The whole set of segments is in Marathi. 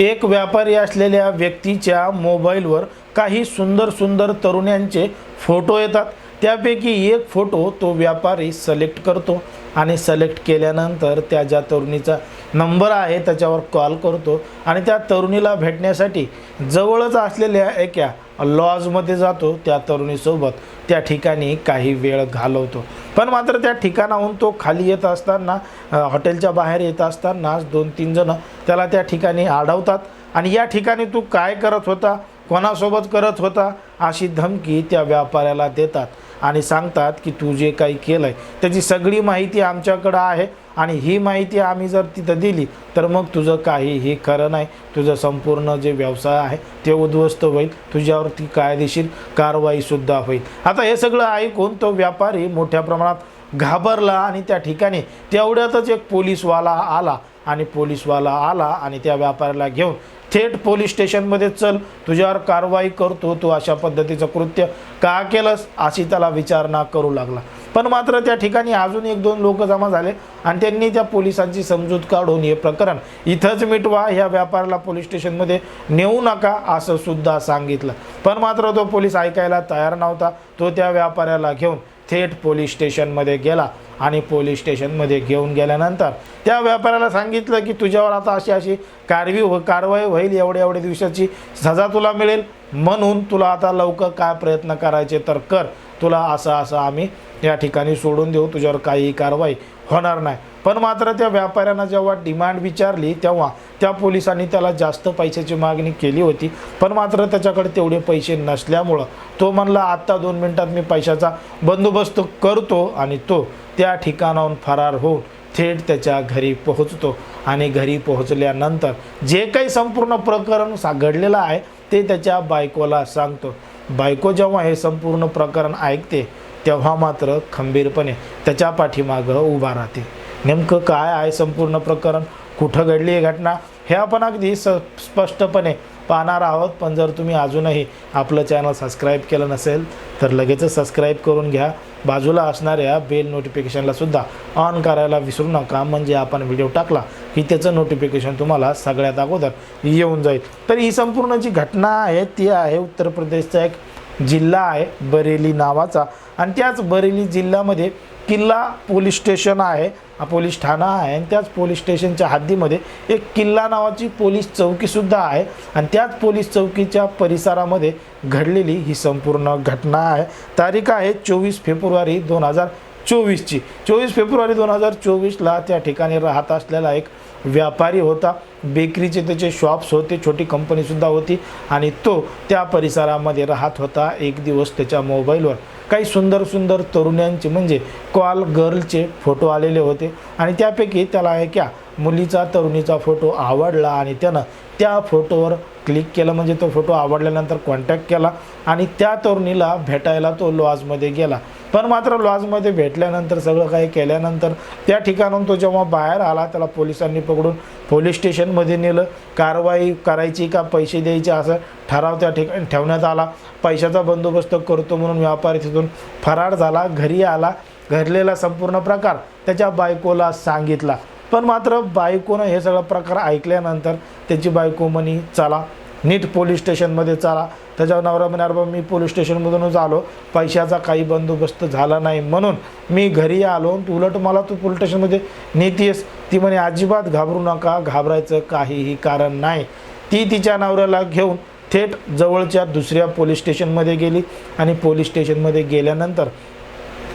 एक व्यापारी असलेल्या व्यक्तीच्या मोबाईलवर काही सुंदर सुंदर तरुण्यांचे फोटो येतात. त्यापैकी एक फोटो तो व्यापारी सिलेक्ट करतो आणि सिलेक्ट केल्यानंतर त्या ज्या तरुणीचा नंबर आहे त्याच्यावर कॉल करतो आणि त्या तरुणीला भेटण्यासाठी जवळच असलेल्या एका लॉजमध्ये जातो. त्या तरुणीसोबत त्या ठिकाणी काही वेळ घालवतो. पण मात्र त्या ठिकाणाहून तो खाली येत असताना हॉटेलच्या बाहेर येत असताना दोन तीन जणं त्याला त्या ठिकाणी अडवतात आणि या ठिकाणी तू काय करत होता? कोणासोबत करत होता? अशी धमकी त्या व्यापाऱ्याला देतात आणि सांगतात की तू जे काही केलं आहे त्याची सगळी माहिती आमच्याकडं आहे आणि ही माहिती आम्ही जर तिथं दिली तर मग तुझं काहीही खरं नाही. तुझं संपूर्ण जे व्यवसाय आहे ते उद्ध्वस्त होईल. तुझ्यावरती कायदेशीर कारवाईसुद्धा होईल. आता हे सगळं ऐकून तो व्यापारी मोठ्या प्रमाणात घाबरला आणि त्या ठिकाणी तेवढ्यातच एक पोलीसवाला आला आणि पोलीसवाला आला आणि त्या व्यापाऱ्याला घेऊन थेट पोलीस स्टेशनमध्ये चल तुझ्यावर कारवाई करतो तू अशा पद्धतीचं कृत्य का केलंस अशी त्याला विचारणा करू लागला. पण मात्र त्या ठिकाणी अजून एक दोन लोक जमा झाले आणि त्यांनी त्या पोलिसांची समजूत काढून हे प्रकरण इथंच मिटवा ह्या व्यापाऱ्याला पोलीस स्टेशनमध्ये नेऊ नका असं सुद्धा सांगितलं. पण मात्र तो पोलीस ऐकायला तयार नव्हता तो त्या व्यापाऱ्याला घेऊन थेट पोलीस स्टेशनमध्ये गेला. आणि पोलीस स्टेशनमध्ये घेऊन गेल्यानंतर त्या व्यापाऱ्याला सांगितलं की तुझ्यावर आता अशी अशी कारवी हो कारवाई होईल एवढ्या एवढ्या दिवसाची सजा तुला मिळेल. म्हणून तुला आता लवकर काय प्रयत्न करायचे तर कर. तुला असं असं आम्ही या ठिकाणी सोडून देऊ तुझ्यावर काहीही कारवाई होणार नाही. पण मात्र त्या व्यापाऱ्यानं जेव्हा डिमांड विचारली तेव्हा त्या पोलिसांनी त्याला जास्त पैशाची मागणी केली होती. पण मात्र त्याच्याकडे तेवढे पैसे नसल्यामुळं तो म्हणला आत्ता दोन मिनटात मी पैशाचा बंदोबस्त करतो आणि तो त्या ठिकाणाहून फरार होऊन थेट त्याच्या घरी पोहोचतो. आणि घरी पोहोचल्यानंतर जे काही संपूर्ण प्रकरण सा घडलेलं आहे ते त्याच्या बायकोला सांगतो. बायको जेव्हा हे संपूर्ण प्रकरण ऐकते तेव्हा मात्र खंबीरपणे त्याच्या पाठीमागं उभा राहते. नेमकं काय आहे संपूर्ण प्रकरण? कुठं घडली ही घटना? हे आपण अगदी स स्पष्टपणे पाहणार आहोत पण जर तुम्ही अजूनही आपलं चॅनल सबस्क्राईब केलं नसेल तर लगेचच सबस्क्राईब करून घ्या. बाजूला असणाऱ्या बेल नोटिफिकेशनला सुद्धा ऑन करायला विसरू नका म्हणजे आपण व्हिडिओ टाकला की त्याचं नोटिफिकेशन तुम्हाला सगळ्यात अगोदर येऊन जाईल. तर ही संपूर्ण जी घटना आहे ती आहे उत्तर प्रदेशचा एक जिल्हा आहे बरेली नावाचा. आणि त्याच बरेली जिल्ह्यामध्ये किल्ला पोलीस स्टेशन आहे पोलीस ठाणा आहे आणि त्याच पोलीस स्टेशनच्या हद्दीमध्ये एक किल्ला नावाची पोलीस चौकीसुद्धा आहे. आणि त्याच पोलीस चौकीच्या परिसरामध्ये घडलेली ही संपूर्ण घटना आहे. तारीख आहे चोवीस फेब्रुवारी दोन हजार चोवीसची. चोवीस फेब्रुवारी दोन हजार चोवीसला त्या ठिकाणी राहत असलेला एक व्यापारी होता. बेकरीचे त्याचे शॉप्स होते छोटी कंपनीसुद्धा होती आणि तो त्या परिसरामध्ये राहत होता एक दिवस त्याच्या मोबाईलवर काही सुंदर सुंदर तरुणांचे म्हणजे कॉल गर्लचे फोटो आलेले होते आणि त्यापैकी त्याला एका मुलीचा तरुणीचा फोटो आवडला आणि त्यानं त्या फोटोवर क्लिक केलं. म्हणजे तो फोटो आवडल्यानंतर कॉन्टॅक्ट केला आणि त्या तरुणीला भेटायला तो लॉजमध्ये गेला. पण मात्र लॉजमध्ये भेटल्यानंतर सगळं काही केल्यानंतर त्या ठिकाणून तो जेव्हा बाहेर आला त्याला पोलिसांनी पकडून पोलीस स्टेशन मध्ये नेलं कारवाई करायची का पैसे द्यायचे असं ठराव त्या ठिकाणी ठेवण्यात आला. पैशाचा बंदोबस्त करतो म्हणून व्यापारी तिथून फरार झाला घरी आला घडलेला संपूर्ण प्रकार त्याच्या बायकोला सांगितला. पण मात्र बायकोनं हे सगळं प्रकार ऐकल्यानंतर त्याची बायको म्हणी चला नीट पोलीस स्टेशनमध्ये चला. त्याच्यावर नवरा म्हणे अरे मी पोलीस स्टेशनमधूनच आलो. पैशाचा काही बंदोबस्त झाला नाही. म्हणून मी घरी आलो. तू उलट मला तू पोलीस स्टेशनमध्ये नेतीयस ती म्हणे अजिबात घाबरू नका. घाबरायचं काहीही कारण नाही. ती तिच्या नवऱ्याला घेऊन थेट जवळच्या दुसऱ्या पोलीस स्टेशनमध्ये गेली. आणि पोलीस स्टेशनमध्ये गेल्यानंतर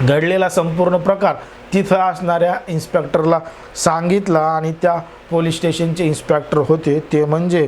घडलेला संपूर्ण प्रकार तिथं असणाऱ्या इन्स्पेक्टरला सांगितला आणि त्या पोलीस स्टेशनचे इन्स्पेक्टर होते. ते म्हणजे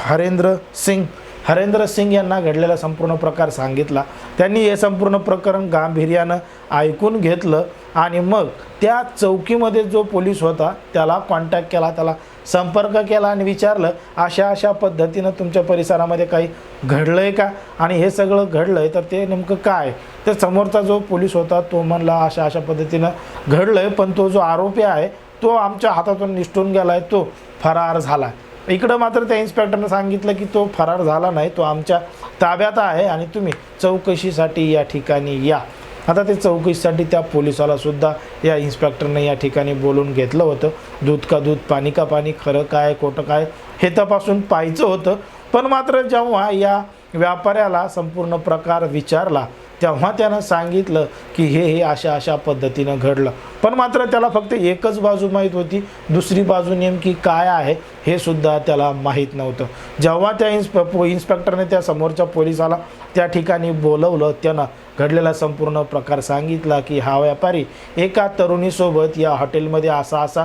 हरेंद्र सिंग. हरेंद्र सिंग यांना घडलेला संपूर्ण प्रकार सांगितला. त्यांनी हे संपूर्ण प्रकरण गांभीर्यानं ऐकून घेतलं आणि मग त्या चौकीमध्ये जो पोलीस होता त्याला कॉन्टॅक्ट केला त्याला संपर्क केला आणि विचारलं अशा अशा पद्धतीनं तुमच्या परिसरामध्ये काही घडलं आहे का? आणि हे सगळं घडलं आहे तर ते नेमकं काय? तर समोरचा जो पोलीस होता तो म्हणला अशा अशा पद्धतीनं घडलं आहे पण तो जो आरोपी आहे तो आमच्या हातातून निष्ठून गेला आहे तो फरार झाला इकडं मात्र त्या इन्स्पेक्टरनं सांगितलं की तो फरार झाला नाही तो आमच्या ताब्यात आहे आणि तुम्ही चौकशीसाठी या ठिकाणी या. आता ते चौकशीसाठी त्या पोलिसालासुद्धा या इन्स्पेक्टरने या ठिकाणी बोलून घेतलं होतं. दूध का दूध पाणी का पाणी खरं काय खोटं काय हे तपासून पाहायचं होतं. पण मात्र जेव्हा या व्यापाऱ्याला संपूर्ण प्रकार विचारला तेव्हा त्यानं सांगितलं की हे हे अशा अशा पद्धतीनं घडलं. पण मात्र त्याला फक्त एकच बाजू माहीत होती. दुसरी बाजू नेमकी काय आहे हे सुद्धा त्याला माहीत नव्हतं. जेव्हा त्या इन्स्प इन्स्पेक्टरने त्या समोरच्या पोलिसाला त्या ठिकाणी बोलवलं त्यानं घडलेला संपूर्ण प्रकार सांगितला की हा व्यापारी एका तरुणीसोबत या हॉटेलमध्ये असा असा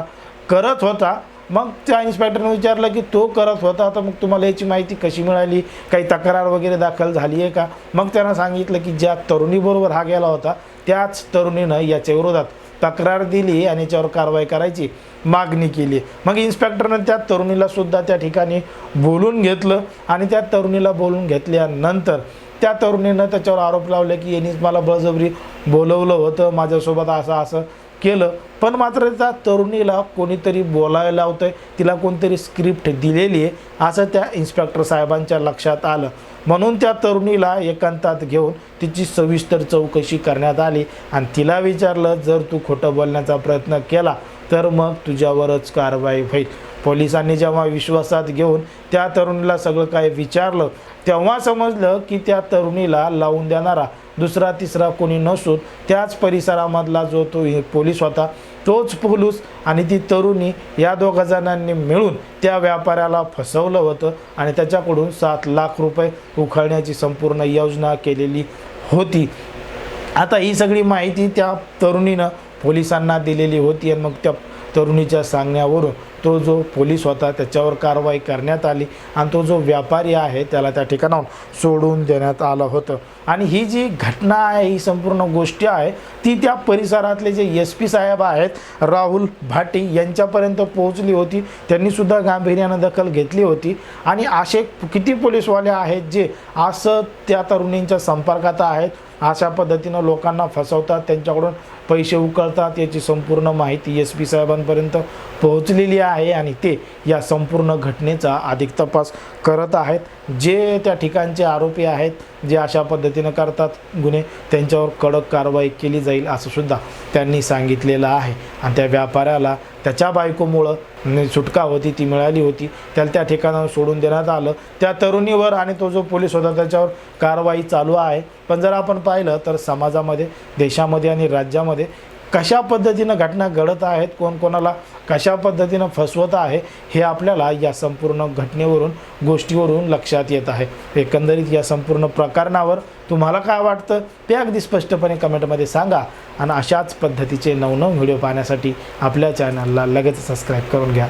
करत होता. मग त्या इन्स्पेक्टरने विचारलं की तो करत होता. तर मग तुम्हाला याची माहिती कशी मिळाली? काही तक्रार वगैरे दाखल झाली आहे का? मग त्यानं सांगितलं की ज्या तरुणीबरोबर हा गेला होता त्याच तरुणीनं याच्या विरोधात तक्रार दिली आणि याच्यावर कारवाई करायची मागणी केली. मग इन्स्पेक्टरनं त्या तरुणीला सुद्धा त्या ठिकाणी बोलून घेतलं आणि त्या तरुणीला बोलून घेतल्यानंतर त्या तरुणीनं त्याच्यावर आरोप लावले की यांनीच मला बळजबरी बोलवलं होतं माझ्यासोबत असं असं केलं. पण मात्र त्या तरुणीला कोणीतरी बोलायला लावतंय. तिला कोणतरी स्क्रिप्ट दिलेली आहे. असं त्या इन्स्पेक्टर साहेबांच्या लक्षात आलं. म्हणून त्या तरुणीला एकांतात घेऊन तिची सविस्तर चौकशी करण्यात आली. आणि तिला विचारलं जर तू खोटं बोलण्याचा प्रयत्न केला तर मग तुझ्यावरच कारवाई होईल. पोलिसांनी जेव्हा विश्वासात घेऊन त्या तरुणीला सगळं काही विचारलं तेव्हा समजलं की त्या तरुणीला लावून देणारा दुसरा तिसरा कोणी नसून त्याच परिसरामधला जो तो हे पोलीस होता तोच पोलूस आणि ती तरुणी या दोघा जणांनी मिळून त्या व्यापाऱ्याला फसवलं होतं आणि त्याच्याकडून सात लाख रुपये उखळण्याची संपूर्ण योजना केलेली होती. आता ही सगळी माहिती त्या तरुणीनं पोलिसांना दिलेली होती आणि मग त्या तरुणीच्या सांगण्यावरून तो जो पोलीस होता त्याच्यावर कारवाई करण्यात आली आणि तो जो व्यापारी आहे त्याला त्या ठिकाणाहून सोडून देण्यात आलं होतं. आणि ही जी घटना आहे ही संपूर्ण गोष्ट आहे ती त्या परिसरातले जे एस पी साहेब आहेत राहुल भाटी यांच्यापर्यंत पोहोचली होती. त्यांनीसुद्धा गांभीर्यानं दखल घेतली होती. आणि असे किती पोलीसवाले आहेत जे असं त्या तरुणींच्या संपर्कात आहेत अशा पद्धतीनं लोकांना फसवतात त्यांच्याकडून पैसे उकळतात याची संपूर्ण माहिती एस पी साहेबांपर्यंत पोहोचलेली आहे आणि ते या संपूर्ण घटनेचा अधिक तपास करत आहेत. जे त्या ठिकाणचे आरोपी आहेत जे अशा पद्धतीनं करतात गुन्हे त्यांच्यावर कडक कारवाई केली जाईल असं सुद्धा त्यांनी सांगितलेलं आहे. आणि त्या व्यापाऱ्याला त्याच्या बायकोमुळं सुटका होती ती मिळाली होती. त्याला त्या ठिकाणावर सोडून देण्यात आलं. त्या तरुणीवर आणि तो जो पोलीस होता त्याच्यावर कारवाई चालू आहे. पण जर आपण पाहिलं तर समाजामध्ये देशामध्ये आणि राज्यामध्ये कशा पद्धतीनं घटना घडत आहेत कोण कोणाला कशा पद्धतीनं फसवत आहे हे आपल्याला या संपूर्ण घटनेवरून गोष्टीवरून लक्षात येत आहे. एकंदरीत या संपूर्ण प्रकरणावर तुम्हाला काय वाटतं ते अगदी स्पष्टपणे कमेंटमध्ये सांगा आणि अशाच पद्धतीचे नवनव व्हिडिओ पाहण्यासाठी आपल्या चॅनलला लगेच सबस्क्राईब करून घ्या.